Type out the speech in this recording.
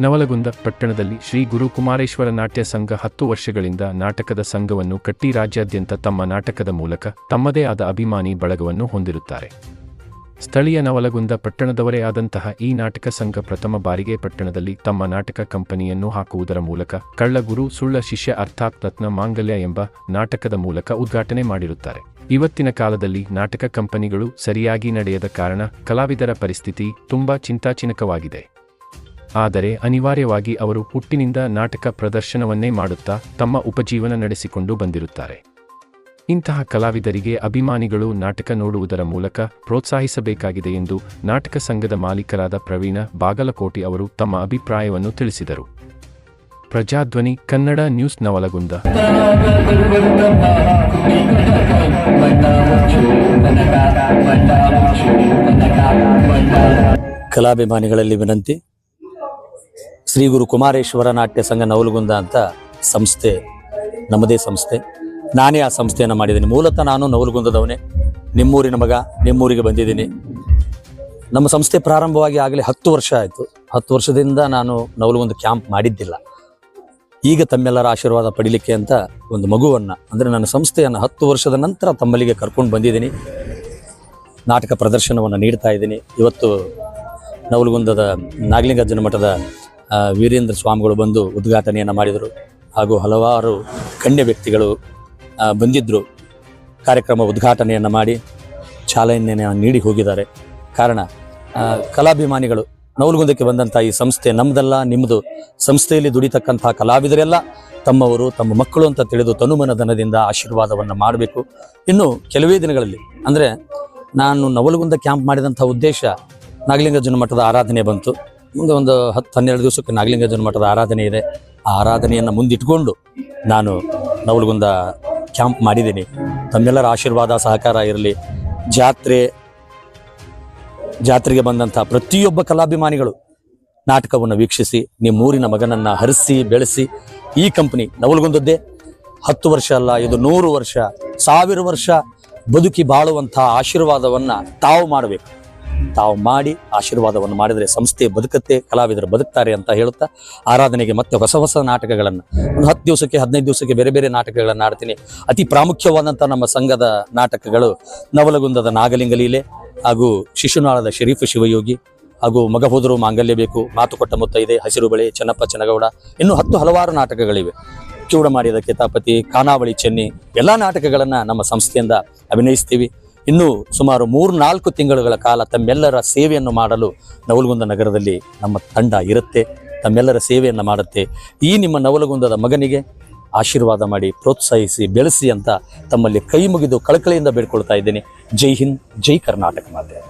ನವಲಗುಂದ ಪಟ್ಟಣದಲ್ಲಿ ಶ್ರೀ ಗುರುಕುಮಾರೇಶ್ವರ ನಾಟ್ಯ ಸಂಘ ಹತ್ತು ವರ್ಷಗಳಿಂದ ನಾಟಕದ ಸಂಘವನ್ನು ಕಟ್ಟಿ ರಾಜ್ಯಾದ್ಯಂತ ತಮ್ಮ ನಾಟಕದ ಮೂಲಕ ತಮ್ಮದೇ ಆದ ಅಭಿಮಾನಿ ಬಳಗವನ್ನು ಹೊಂದಿರುತ್ತಾರೆ. ಸ್ಥಳೀಯ ನವಲಗುಂದ ಪಟ್ಟಣದವರೇ ಆದಂತಹ ಈ ನಾಟಕ ಸಂಘ ಪ್ರಥಮ ಬಾರಿಗೆ ಪಟ್ಟಣದಲ್ಲಿ ತಮ್ಮ ನಾಟಕ ಕಂಪನಿಯನ್ನು ಹಾಕುವುದರ ಮೂಲಕ ಕಳ್ಳಗುರು ಸುಳ್ಳ ಶಿಷ್ಯ ಅರ್ಥಾತ್ ರತ್ನ ಮಾಂಗಲ್ಯ ಎಂಬ ನಾಟಕದ ಮೂಲಕ ಉದ್ಘಾಟನೆ ಮಾಡಿರುತ್ತಾರೆ. ಇವತ್ತಿನ ಕಾಲದಲ್ಲಿ ನಾಟಕ ಕಂಪನಿಗಳು ಸರಿಯಾಗಿ ನಡೆಯದ ಕಾರಣ ಕಲಾವಿದರ ಪರಿಸ್ಥಿತಿ ತುಂಬಾ ಚಿಂತಾಚಿನಕವಾಗಿದೆ ಆದರೆ ಅನಿವಾರ್ಯವಾಗಿ ಅವರು ಹುಟ್ಟಿನಿಂದ ನಾಟಕ ಪ್ರದರ್ಶನವನ್ನೇ ಮಾಡುತ್ತಾ ತಮ್ಮ ಉಪಜೀವನ ನಡೆಸಿಕೊಂಡು ಬಂದಿರುತ್ತಾರೆ. ಇಂತಹ ಕಲಾವಿದರಿಗೆ ಅಭಿಮಾನಿಗಳು ನಾಟಕ ನೋಡುವುದರ ಮೂಲಕ ಪ್ರೋತ್ಸಾಹಿಸಬೇಕಾಗಿದೆ ಎಂದು ನಾಟಕ ಸಂಘದ ಮಾಲೀಕರಾದ ಪ್ರವೀಣ ಬಾಗಲಕೋಟಿ ಅವರು ತಮ್ಮ ಅಭಿಪ್ರಾಯವನ್ನು ತಿಳಿಸಿದರು. ಪ್ರಜಾಧ್ವನಿ, ಕನ್ನಡ ನ್ಯೂಸ್ ನವಲಗುಂದ. ಕಲಾಭಿಮಾನಿಗಳಲ್ಲಿ ವಿನಂತಿ ಶ್ರೀ ಗುರು ಕುಮಾರೇಶ್ವರ ನಾಟ್ಯ ಸಂಘ ನವಲಗುಂದ ಅಂತ ಸಂಸ್ಥೆ, ನಮ್ಮದೇ ಸಂಸ್ಥೆ. ನಾನೇ ಆ ಸಂಸ್ಥೆಯನ್ನು ಮಾಡಿದ್ದೀನಿ. ಮೂಲತಃ ನಾನು ನವಲಗುಂದದವನೇ. ನಿಮ್ಮೂರಿನ ಮಗ, ನಿಮ್ಮೂರಿಗೆ ಬಂದಿದ್ದೀನಿ. ನಮ್ಮ ಸಂಸ್ಥೆ ಪ್ರಾರಂಭವಾಗಿ ಆಗಲೇ ಹತ್ತು ವರ್ಷ ಆಯಿತು. ಹತ್ತು ವರ್ಷದಿಂದ ನಾನು ನವಲಗುಂದ ಕ್ಯಾಂಪ್ ಮಾಡಿದ್ದಿಲ್ಲ. ಈಗ ತಮ್ಮೆಲ್ಲರ ಆಶೀರ್ವಾದ ಪಡಿಲಿಕ್ಕೆ ಅಂತ ಒಂದು ಮಗುವನ್ನು, ಅಂದರೆ ನನ್ನ ಸಂಸ್ಥೆಯನ್ನು ಹತ್ತು ವರ್ಷದ ನಂತರ ತಮ್ಮಲ್ಲಿಗೆ ಕರ್ಕೊಂಡು ಬಂದಿದ್ದೀನಿ. ನಾಟಕ ಪ್ರದರ್ಶನವನ್ನು ನೀಡ್ತಾ ಇದ್ದೀನಿ. ಇವತ್ತು ನವಲಗುಂದದ ನಾಗಲಿಂಗಜ್ಜನ ಮಠದ ವೀರೇಂದ್ರ ಸ್ವಾಮಿಗಳು ಬಂದು ಉದ್ಘಾಟನೆಯನ್ನು ಮಾಡಿದರು. ಹಾಗೂ ಹಲವಾರು ಗಣ್ಯ ವ್ಯಕ್ತಿಗಳು ಬಂದಿದ್ದರು ಕಾರ್ಯಕ್ರಮ ಉದ್ಘಾಟನೆಯನ್ನು ಮಾಡಿ ಚಾಲನೆಯನ್ನು ನೀಡಿ ಹೋಗಿದ್ದಾರೆ. ಕಾರಣ ಕಲಾಭಿಮಾನಿಗಳು, ನವಲಗುಂದಕ್ಕೆ ಬಂದಂಥ ಈ ಸಂಸ್ಥೆ ನಮ್ಮದಲ್ಲ ನಿಮ್ಮದು ಸಂಸ್ಥೆಯಲ್ಲಿ ದುಡಿತಕ್ಕಂಥ ಕಲಾವಿದರೆಲ್ಲ ತಮ್ಮವರು, ತಮ್ಮ ಮಕ್ಕಳು ಅಂತ ತಿಳಿದು ತನುಮನ ಧನದಿಂದ ಆಶೀರ್ವಾದವನ್ನು ಮಾಡಬೇಕು. ಇನ್ನು ಕೆಲವೇ ದಿನಗಳಲ್ಲಿ, ಅಂದರೆ ನಾನು ನವಲಗುಂದ ಕ್ಯಾಂಪ್ ಮಾಡಿದಂಥ ಉದ್ದೇಶ ನಾಗಲಿಂಗ ಜನಮಠದ ಆರಾಧನೆ ಬಂತು. ಮುಂದೆ ಒಂದು ಹತ್ತು, ಹನ್ನೆರಡು ದಿವಸಕ್ಕೆ ನಾಗಲಿಂಗಜನ ಮಠದ ಆರಾಧನೆ ಇದೆ. ಆ ಆರಾಧನೆಯನ್ನು ಮುಂದಿಟ್ಕೊಂಡು ನಾನು ನವಲಗುಂದ ಕ್ಯಾಂಪ್ ಮಾಡಿದ್ದೀನಿ. ತಮ್ಮೆಲ್ಲರ ಆಶೀರ್ವಾದ, ಸಹಕಾರ ಇರಲಿ. ಜಾತ್ರೆ, ಜಾತ್ರೆಗೆ ಬಂದಂಥ ಪ್ರತಿಯೊಬ್ಬ ಕಲಾಭಿಮಾನಿಗಳು ನಾಟಕವನ್ನು ವೀಕ್ಷಿಸಿ, ನಿಮ್ಮೂರಿನ ಮಗನನ್ನ ಹರಿಸಿ, ಬೆಳೆಸಿ, ಈ ಕಂಪ್ನಿ ನವಲಗುಂದದ್ದೇ. ಹತ್ತು ವರ್ಷ ಅಲ್ಲ, ಇದು ನೂರು ವರ್ಷ, ಸಾವಿರ ವರ್ಷ ಬದುಕಿ ಬಾಳುವಂಥ ಆಶೀರ್ವಾದವನ್ನ ತಾವು ಮಾಡಬೇಕು. ತಾವು ಮಾಡಿ ಆಶೀರ್ವಾದವನ್ನು ಮಾಡಿದರೆ ಸಂಸ್ಥೆ ಬದುಕುತ್ತೆ, ಕಲಾವಿದರು ಬದುಕ್ತಾರೆ ಅಂತ ಹೇಳುತ್ತಾ ಆರಾಧನೆಗೆ ಮತ್ತೆ ಹೊಸ ಹೊಸ ನಾಟಕಗಳನ್ನು. ಒಂದು ಹತ್ತು ದಿವಸಕ್ಕೆ, ಹದಿನೈದು ದಿವಸಕ್ಕೆ ಬೇರೆ ಬೇರೆ ನಾಟಕಗಳನ್ನು ಆಡ್ತೀನಿ. ಅತಿ ಪ್ರಾಮುಖ್ಯವಾದಂಥ ನಮ್ಮ ಸಂಘದ ನಾಟಕಗಳು ನವಲಗುಂದದ ನಾಗಲಿಂಗ ಲೀಲೆ ಹಾಗೂ ಶಿಶುನಾಳದ ಶರೀಫ್ ಶಿವಯೋಗಿ ಹಾಗೂ ಮಗಹೋದರು ಮಾಂಗಲ್ಯ ಬೇಕು ಮಾತು ಕೊಟ್ಟ ಮುತ್ತ ಇದೆ, ಹಸಿರು ಬಳೆ, ಚೆನ್ನಪ್ಪ ಚೆನ್ನಗೌಡ. ಇನ್ನೂ ಹತ್ತು ಹಲವಾರು ನಾಟಕಗಳಿವೆ. ಚೂಡಮಾರಿಯದ ಮಾಡಿದ ಕಿತಾಪತಿ ಖಾನಾವಳಿ ಚೆನ್ನಿ, ಎಲ್ಲ ನಾಟಕಗಳನ್ನು ನಮ್ಮ ಸಂಸ್ಥೆಯಿಂದ ಅಭಿನಯಿಸ್ತೀವಿ. ಇನ್ನು ಸುಮಾರು ಮೂರು ನಾಲ್ಕು ತಿಂಗಳುಗಳ ಕಾಲ ತಮ್ಮೆಲ್ಲರ ಸೇವೆಯನ್ನು ಮಾಡಲು ನವಲಗುಂದ ನಗರದಲ್ಲಿ ನಮ್ಮ ತಂಡ ಇರುತ್ತೆ. ತಮ್ಮೆಲ್ಲರ ಸೇವೆಯನ್ನು ಮಾಡುತ್ತೆ. ಈ ನಿಮ್ಮ ನವಲಗುಂದದ ಮಗನಿಗೆ ಆಶೀರ್ವಾದ ಮಾಡಿ, ಪ್ರೋತ್ಸಾಹಿಸಿ, ಬೆಳೆಸಿ ಅಂತ ತಮ್ಮಲ್ಲಿ ಕೈ ಮುಗಿದು ಕಳಕಳಿಯಿಂದ ಬೇಡ್ಕೊಳ್ತಾ ಇದ್ದೀನಿ. ಜೈ ಹಿಂದ್, ಜೈ ಕರ್ನಾಟಕ ಮಾತೆ.